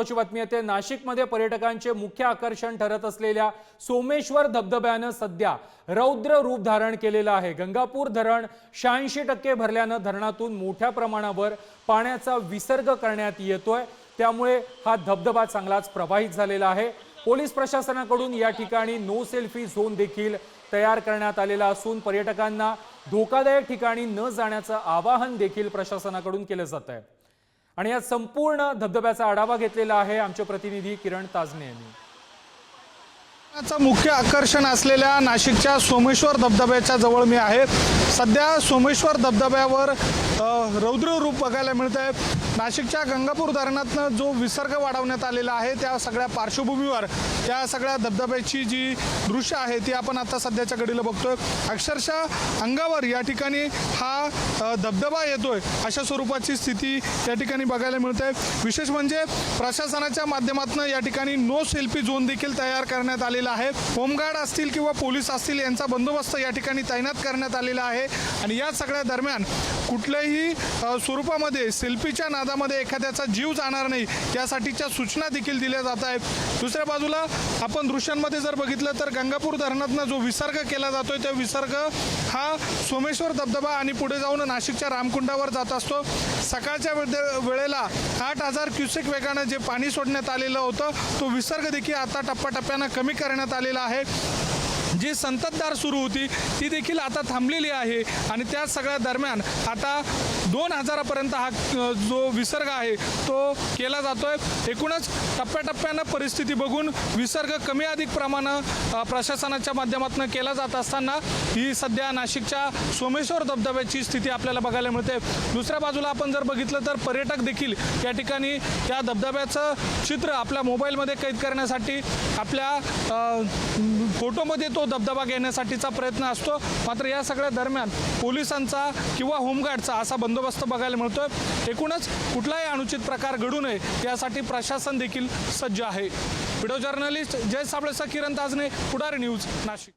बातमी येते. नाशिकमध्ये पर्यटकांचे मुख्य आकर्षण ठरत असलेल्या सोमेश्वर धबधब्यानं सध्या रौद्र रूप धारण केलेलं आहे. गंगापूर धरण शहाऐंशी टक्के भरल्यानं धरणातून मोठ्या प्रमाणावर पाण्याचा विसर्ग करण्यात येतोय. त्यामुळे हा धबधबा चांगलाच प्रवाहित झालेला आहे. पोलीस प्रशासनाकडून या ठिकाणी नो सेल्फी झोन देखील तयार करण्यात आलेला असून पर्यटकांना धोकादायक ठिकाणी न जाण्याचं आवाहन देखील प्रशासनाकडून केलं जात आहे आणि या संपूर्ण धबधब्याचा आढावा घेतलेला आहे आमचे प्रतिनिधी किरण ताजने यांनी. मुख्य आकर्षण असलेल्या नाशिकच्या सोमेश्वर धबधब्याच्या जवळ मी आहे. सध्या सोमेश्वर धबधब्यावर रौद्र रूप बघायला मिळत आहे नाशिकच्या गंगापूर धरणातनं जो विसर्ग वाढवण्यात आलेला आहे त्या सगळ्या पार्श्वभूमीवर त्या सगळ्या धबधब्याची जी दृश्य आहे ती आपण आता सध्याच्या घडीला बघतोय. अक्षरशः अंगावर या ठिकाणी हा धबधबा येतोय अशा स्वरूपाची स्थिती या ठिकाणी बघायला मिळते विशेष म्हणजे प्रशासनाच्या माध्यमातून या ठिकाणी नो सेल्फी झोन देखील तयार करण्यात आलेला आहे. होमगार्ड असतील किंवा पोलीस असतील यांचा बंदोबस्त या ठिकाणी तैनात करण्यात आलेला आहे. आणि या सगळ्या दरम्यान कुठल्याही स्वरूपामध्ये सेल्फीच्या नादामध्ये एखाद्याचा जीव जाणार नाही यासाठीच्या सूचना देखील दिल्या जात आहेत. दुसऱ्या बाजूला आपण दृश्यांमध्ये जर बघितलं तर गंगापूर धरणातनं जो विसर्ग केला जातोय तो विसर्ग हा सोमेश्वर धबधबा आणि पुढे जाऊन नाशिकच्या रामकुंडावर जात असतो. सकाळच्या वेळेला आठ हजार क्युसेक वेगानं जे पाणी सोडण्यात आलेलं होतं तो विसर्ग देखील आता टप्प्याटप्प्यानं कमी करण्यात आलेला आहे. जी संततधार सुरू होती ती देखील आता थांबलेली आहे. आणि त्या सगळ्या दरम्यान आता दोन हजारापर्यंत हा जो विसर्ग आहे तो केला जातोय. एकूणच टप्प्याटप्प्यानं परिस्थिती बघून विसर्ग कमी अधिक प्रमाणात प्रशासनाच्या माध्यमातून केला जात असताना ही सध्या नाशिकच्या सोमेश्वर धबधब्याची स्थिती आपल्याला बघायला मिळते. दुसऱ्या बाजूला आपण जर बघितलं तर पर्यटक देखील या ठिकाणी त्या धबधब्याचं चित्र आपल्या मोबाईलमध्ये कैद करण्यासाठी आपल्या फोटोमध्ये तो धबधबा घेण्यासाठीचा प्रयत्न असतो. मात्र या सगळ्या दरम्यान पोलिसांचा किंवा होमगार्डचा असा बंदोबस्त बघायला मिळतोय. एकूणच कुठलाही अनुचित प्रकार घडू नये यासाठी प्रशासन देखील सज्ज आहे. व्हिडिओ जर्नलिस्ट जय साबळेचा किरण ताजने पुढारी न्यूज नाशिक.